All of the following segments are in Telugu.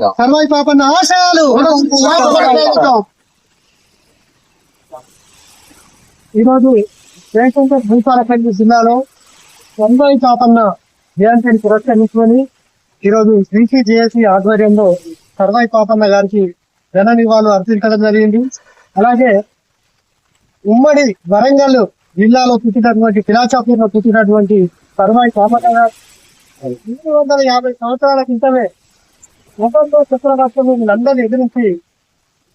సర్వాయి పాపన్న ఆశయాలు ఈరోజు జయశంకర్ భూపాలపల్లి జిల్లాలో సర్వాయి పాపన్న జయంతిని పురస్కరించుకొని ఈరోజు శ్రీశ్రీ జేఏసీ ఆధ్వర్యంలో సర్వాయి పాపన్న గారికి ఘన నివాళులు అర్పించడం జరిగింది. అలాగే ఉమ్మడి వరంగల్ జిల్లాలో పుట్టినటువంటి పిలాచాపూర్లో పుట్టినటువంటి సర్వాయి పాపన్న గారు. వందల యాభై సంవత్సరాల క్రితమే మొగంలో చక్రరాష్ట్రం వీళ్ళందరినీ ఎదిరించి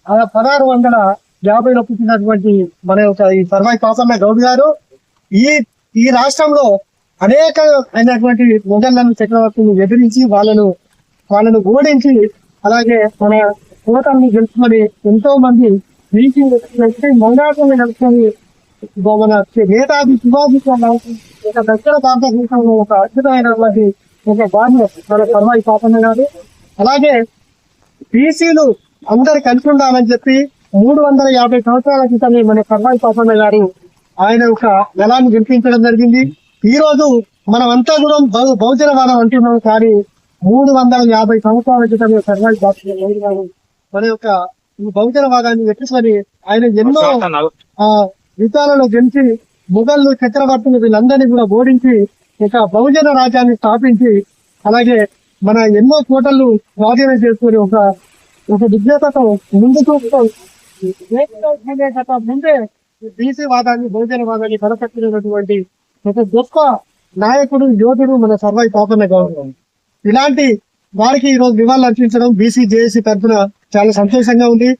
ఆ పదహారు వందల యాభైలో పుట్టినటువంటి మన యొక్క ఈ సర్వై పాపన్న గౌడ్ గారు ఈ ఈ రాష్ట్రంలో అనేక అయినటువంటి మొఘళ్ళను చక్రవర్తిని ఎదిరించి వాళ్ళను వాళ్ళను ఓడించి అలాగే మన కోటాన్ని గెలుచుకొని ఎంతో మంది నీటి మంగాకుని గెలుచుకొని మన నేతాజీ శివాజీ ఒక దక్షిణ భారతదేశంలో ఒక అద్భుతమైనటువంటి ఒక బాధ్యత మన సర్వాయి పాపన్న గారు. అలాగే బీసీలు అందరు కలిసి ఉండాలని చెప్పి మూడు వందల యాభై సంవత్సరాల క్రితమే మన సర్వాయి పాపన్న గారు ఆయన ఒక నెలాన్ని గెలిపించడం జరిగింది. ఈ రోజు మనం అంతా కూడా బహు- బహుజనవాదం అంటున్నాం కానీ మూడు వందల యాభై సంవత్సరాల క్రితమే సర్వాయి పాపన్న గారు మన యొక్క ఈ బహుజనవాదాన్ని వెట్టుకొని ఆయన ఎన్నో ఆ యుద్ధాలలో గెలిచి మొఘళ్ళు చక్రవర్తులు వీళ్ళందరినీ కూడా ఓడించి ఇంకా బహుజన రాజ్యాన్ని స్థాపించి అలాగే మన ఎన్నో కోటలు స్వాధీనం చేసుకుని ఒక ఒక విజ్ఞతతో ముందుకు ముందే బీసీ వాదాన్ని బహుజన వాదాన్ని బలపట్టినటువంటి ఒక గొప్ప నాయకుడు యోధుడు మన సర్వాయి పాపన్న గౌరవం. ఇలాంటి వారికి ఈ రోజు నివాళులు అర్పించడం బీసీ జేఏసీ తరఫున చాలా సంతోషంగా ఉంది.